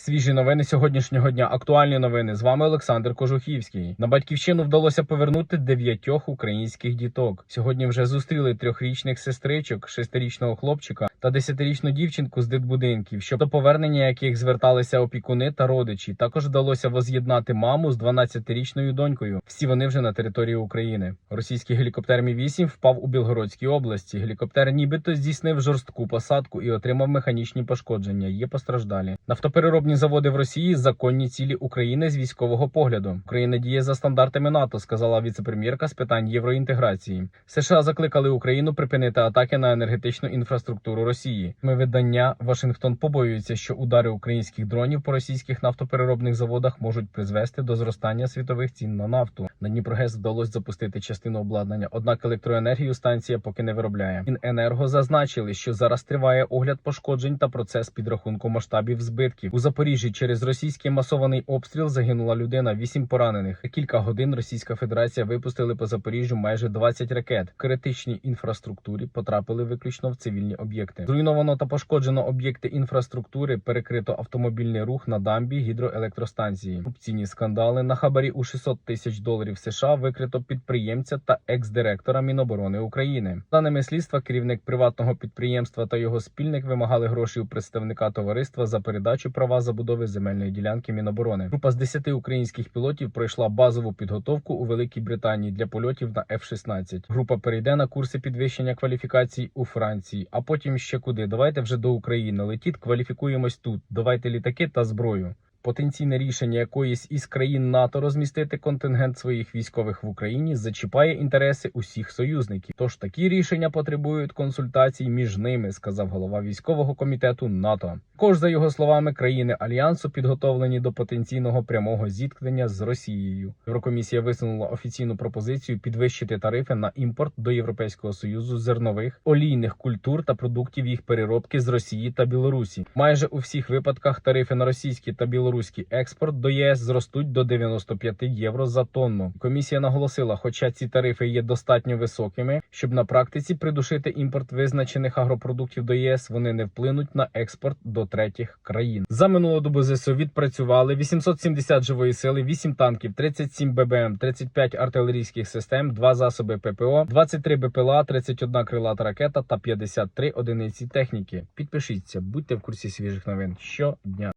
Свіжі новини сьогоднішнього дня. Актуальні новини. З вами Олександр Кожухівський. На батьківщину вдалося повернути дев'ятьох українських діток. Сьогодні вже зустріли трьохрічних сестричок, шестирічного хлопчика та десятирічну дівчинку з дитбудинків, щоб до повернення яких зверталися опікуни та родичі. Також вдалося воз'єднати маму з 12-річною донькою. Всі вони вже на території України. Російський гелікоптер Мі 8 впав у Білгородській області. Гелікоптер нібито здійснив жорстку посадку і отримав механічні пошкодження. Є постраждалі. Нафтопереробні заводи в Росії законні цілі України з військового погляду. Україна діє за стандартами НАТО, сказала віцепрем'єрка з питань євроінтеграції. США закликали Україну припинити атаки на енергетичну інфраструктуру Росії. Ми видання Вашингтон побоюється, що удари українських дронів по російських нафтопереробних заводах можуть призвести до зростання світових цін на нафту. На Дніпрогес вдалося запустити частину обладнання, однак електроенергію станція поки не виробляє. Міненерго зазначили, що зараз триває огляд пошкоджень та процес підрахунку масштабів збитків. У Запоріжжі через російський масований обстріл загинула людина, вісім поранених. Кілька годин Російська Федерація випустили по Запоріжжю майже 20 ракет. В критичній інфраструктурі потрапили виключно в цивільні об'єкти. Зруйновано та пошкоджено об'єкти інфраструктури, перекрито автомобільний рух на дамбі гідроелектростанції. Корупційні скандали на хабарі у 600 тисяч доларів США викрито підприємця та екс-директора Міноборони України. Даними слідства, керівник приватного підприємства та його спільник вимагали гроші у представника товариства за передачу права забудови земельної ділянки Міноборони. Група з 10 українських пілотів пройшла базову підготовку у Великій Британії для польотів на F-16. Група перейде на курси підвищення кваліфікацій у Франції, а потім ще куди. Давайте вже до України. Летіть, кваліфікуємось тут. Давайте літаки та зброю. Потенційне рішення якоїсь із країн НАТО розмістити контингент своїх військових в Україні зачіпає інтереси усіх союзників. Тож такі рішення потребують консультацій між ними, сказав голова військового комітету НАТО. Також, за його словами, країни альянсу підготовлені до потенційного прямого зіткнення з Росією. Єврокомісія висунула офіційну пропозицію підвищити тарифи на імпорт до Європейського союзу зернових олійних культур та продуктів їх переробки з Росії та Білорусі. Майже у всіх випадках тарифи на російські та білоруський експорт до ЄС зростуть до 95 євро за тонну. Комісія наголосила, хоча ці тарифи є достатньо високими, щоб на практиці придушити імпорт визначених агропродуктів до ЄС, вони не вплинуть на експорт до третіх країн. За минулу добу ЗСУ відпрацювали 870 живої сили, 8 танків, 37 ББМ, 35 артилерійських систем, 2 засоби ППО, 23 БПЛА, 31 крилата ракета та 53 одиниці техніки. Підпишіться, будьте в курсі свіжих новин щодня.